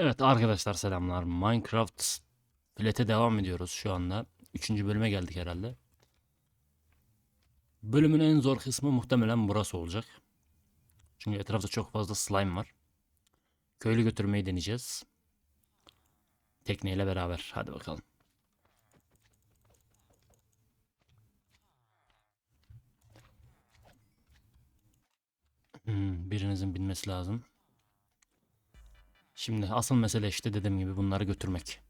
Evet arkadaşlar selamlar. Minecraft Flat'e devam ediyoruz şu anda. Üçüncü bölüme geldik herhalde. Bölümün en zor kısmı muhtemelen burası olacak. Çünkü etrafta çok fazla slime var. Köylü götürmeyi deneyeceğiz. Tekneyle beraber. Hadi bakalım. Hmm, birinizin binmesi lazım. Şimdi asıl mesele işte dediğim gibi bunları götürmek.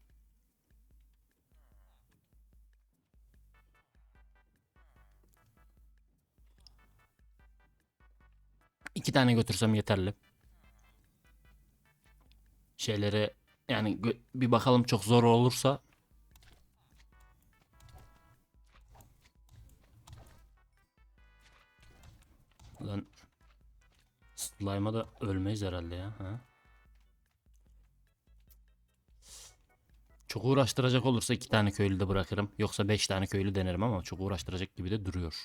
İki tane götürsem yeterli. Şeyleri yani bir bakalım çok zor olursa Lan Slime'a da ölmeyiz herhalde ya. Ha? Çok uğraştıracak olursa iki tane köylü de bırakırım. Yoksa beş tane köylü denerim ama çok uğraştıracak gibi de duruyor.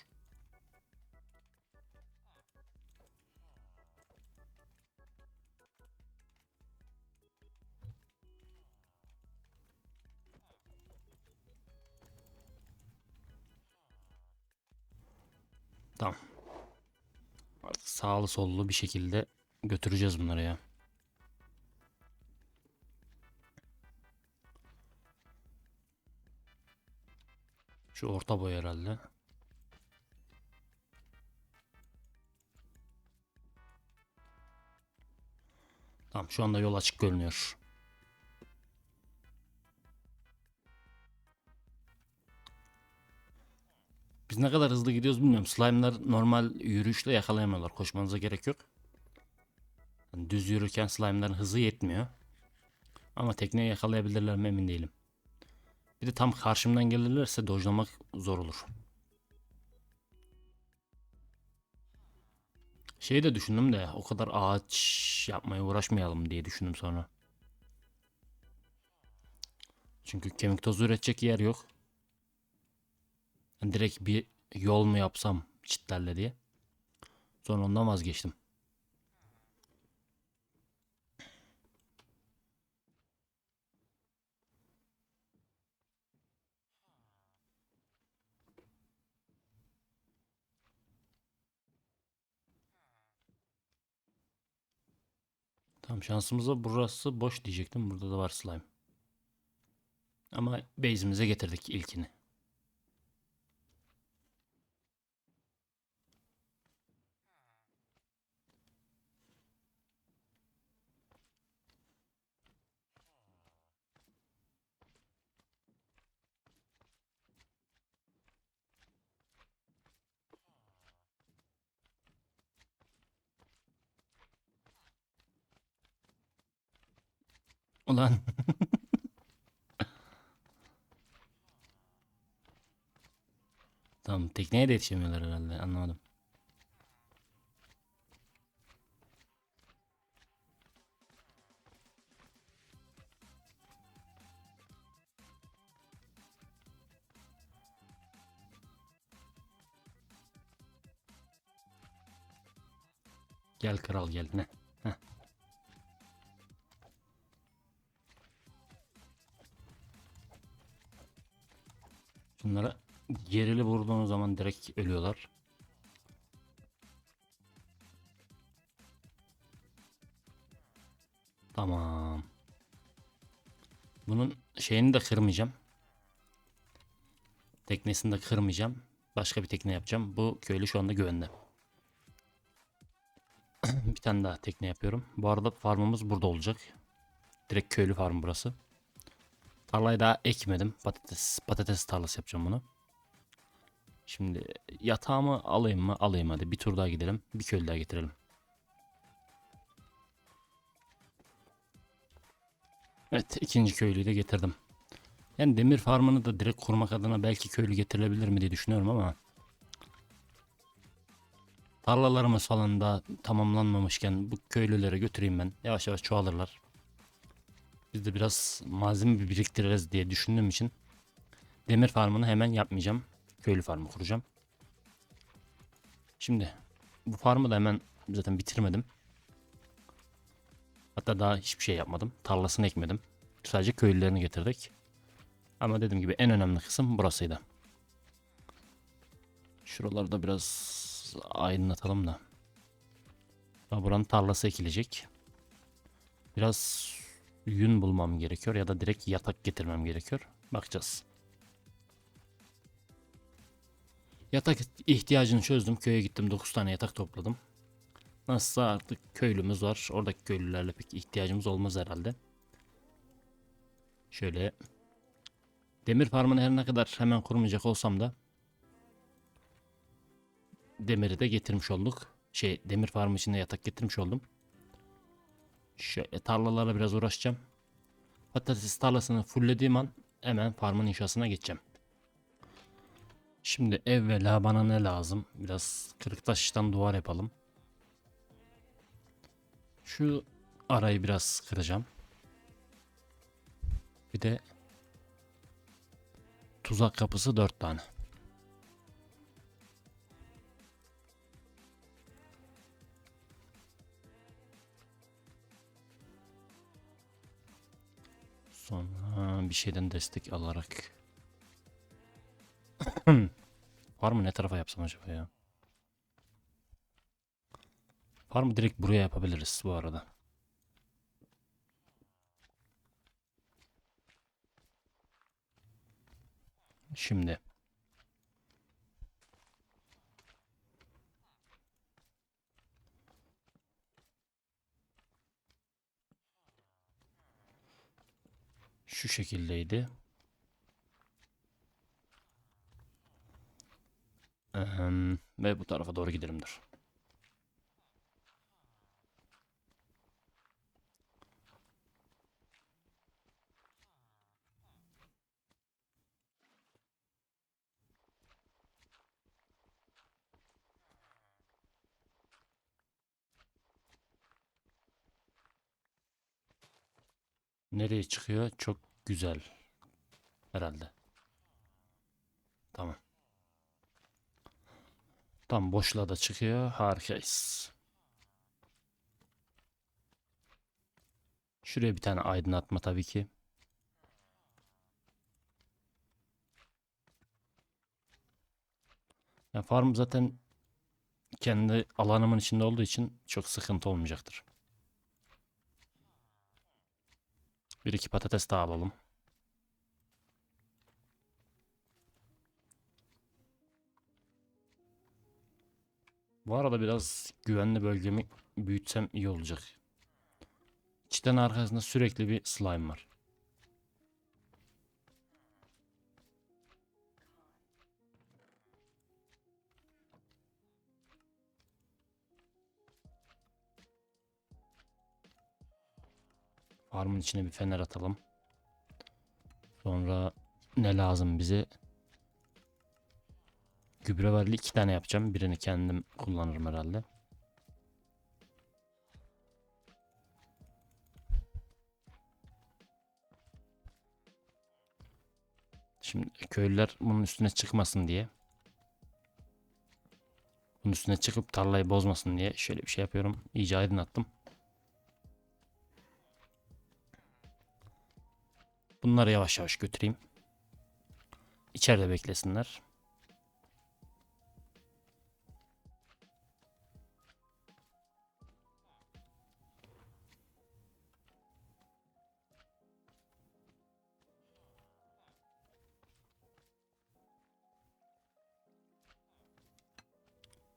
Tamam. Artık sağlı sollu bir şekilde götüreceğiz bunları ya. Şu orta boy herhalde. Tamam şu anda yol açık görünüyor. Biz ne kadar hızlı gidiyoruz bilmiyorum. Slime'lar normal yürüyüşle yakalayamıyorlar. Koşmanıza gerek yok. Yani düz yürürken slime'ların hızı yetmiyor. Ama tekneyi yakalayabilirler mi emin değilim. Bir de tam karşımdan gelirlerse dojlamak zor olur. Şeyi de düşündüm de o kadar ağaç yapmaya uğraşmayalım diye düşündüm sonra. Çünkü kemik tozu üretecek yer yok. Yani direkt bir yol mu yapsam çitlerle diye. Sonra ondan vazgeçtim. Tamam şansımıza burası boş diyecektim. Burada da var slime. Ama base'imize getirdik ilkini. Ulan. tamam tekneye de yetişemiyorlar herhalde anlamadım. Gel kral gel ne? Heh. Şunlara gerili vurduğun zaman direkt ölüyorlar. Tamam. Bunun şeyini de kırmayacağım. Teknesini de kırmayacağım. Başka bir tekne yapacağım. Bu köylü şu anda güvende. bir tane daha tekne yapıyorum. Bu arada farmımız burada olacak. Direkt köylü farm burası. Tarlayı daha ekmedim. Patates patates tarlası yapacağım bunu. Şimdi yatağımı alayım mı? Alayım hadi. Bir tur daha gidelim. Bir köylü daha getirelim. Evet ikinci köylüyü de getirdim. Yani demir farmını da direkt kurmak adına belki köylü getirilebilir mi diye düşünüyorum ama tarlalarımız falan da tamamlanmamışken bu köylülere götüreyim ben. Yavaş yavaş çoğalırlar. Biz de biraz malzeme bir biriktiririz diye düşündüğüm için demir farmını hemen yapmayacağım. Köylü farmı kuracağım. Şimdi bu farmı da hemen zaten bitirmedim. Hatta daha hiçbir şey yapmadım. Tarlasını ekmedim. Sadece köylülerini getirdik. Ama dediğim gibi en önemli kısım burasıydı. Şuraları da biraz aydınlatalım da. Buranın tarlası ekilecek. Biraz yün bulmam gerekiyor ya da direkt yatak getirmem gerekiyor. Bakacağız. Yatak ihtiyacını çözdüm. Köye gittim 9 tane yatak topladım. Nasılsa artık köylümüz var. Oradaki köylülerle pek ihtiyacımız olmaz herhalde. Şöyle demir farmını her ne kadar hemen kurmayacak olsam da demiri de getirmiş olduk. Şey demir farmı içinde yatak getirmiş oldum. Şöyle tarlalara biraz uğraşacağım. Patates tarlasını fulllediğim an hemen farmın inşasına geçeceğim. Şimdi evvela bana ne lazım? Biraz kırık taştan duvar yapalım. Şu arayı biraz kıracağım. Bir de tuzak kapısı 4 tane. Sonra bir şeyden destek alarak. Var mı ne tarafa yapsam acaba ya? Var mı direkt buraya yapabiliriz bu arada. Şimdi. Şu şekildeydi. Ehem, ve bu tarafa doğru gidelim dur. Nereye çıkıyor? Çok güzel. Herhalde. Tamam. Tam boşluğa da çıkıyor. Harikayız. Şuraya bir tane aydınlatma tabii ki. Ya farm zaten kendi alanımın içinde olduğu için çok sıkıntı olmayacaktır. Bir iki patates daha alalım. Bu arada biraz güvenli bölgemi büyütsem iyi olacak. Çiten arkasında sürekli bir slime var. Farmın içine bir fener atalım. Sonra ne lazım bize? Gübre varlı iki tane yapacağım. Birini kendim kullanırım herhalde. Şimdi köylüler bunun üstüne çıkmasın diye. Bunun üstüne çıkıp tarlayı bozmasın diye şöyle bir şey yapıyorum. İyice aydınlattım. Bunları yavaş yavaş götüreyim. İçeride beklesinler.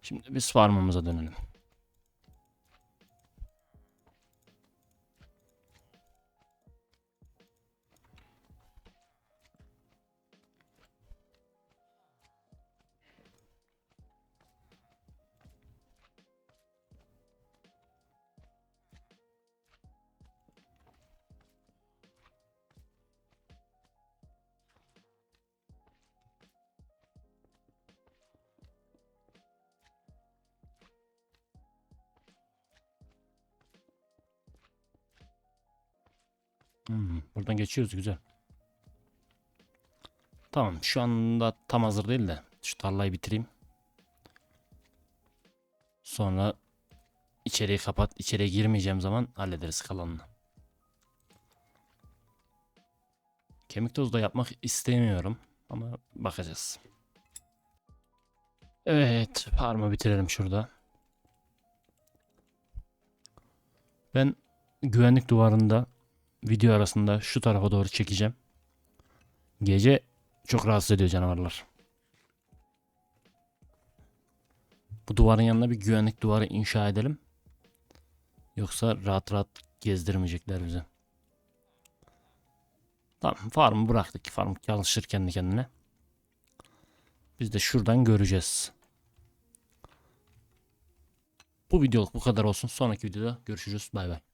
Şimdi biz farmımıza dönelim. Hmm, buradan geçiyoruz güzel. Tamam şu anda tam hazır değil de şu tarlayı bitireyim. Sonra içeriği kapat. İçeriye girmeyeceğim zaman hallederiz kalanını. Kemik tozu da yapmak istemiyorum. Ama bakacağız. Evet. Farmı bitirelim şurada. Ben güvenlik duvarında video arasında şu tarafa doğru çekeceğim. Gece çok rahatsız ediyor canavarlar. Bu duvarın yanına bir güvenlik duvarı inşa edelim. Yoksa rahat rahat gezdirmeyecekler bizi. Tamam farmı bıraktık. Farm çalışır kendi kendine. Biz de şuradan göreceğiz. Bu videoluk bu kadar olsun. Sonraki videoda görüşürüz. Bay bay.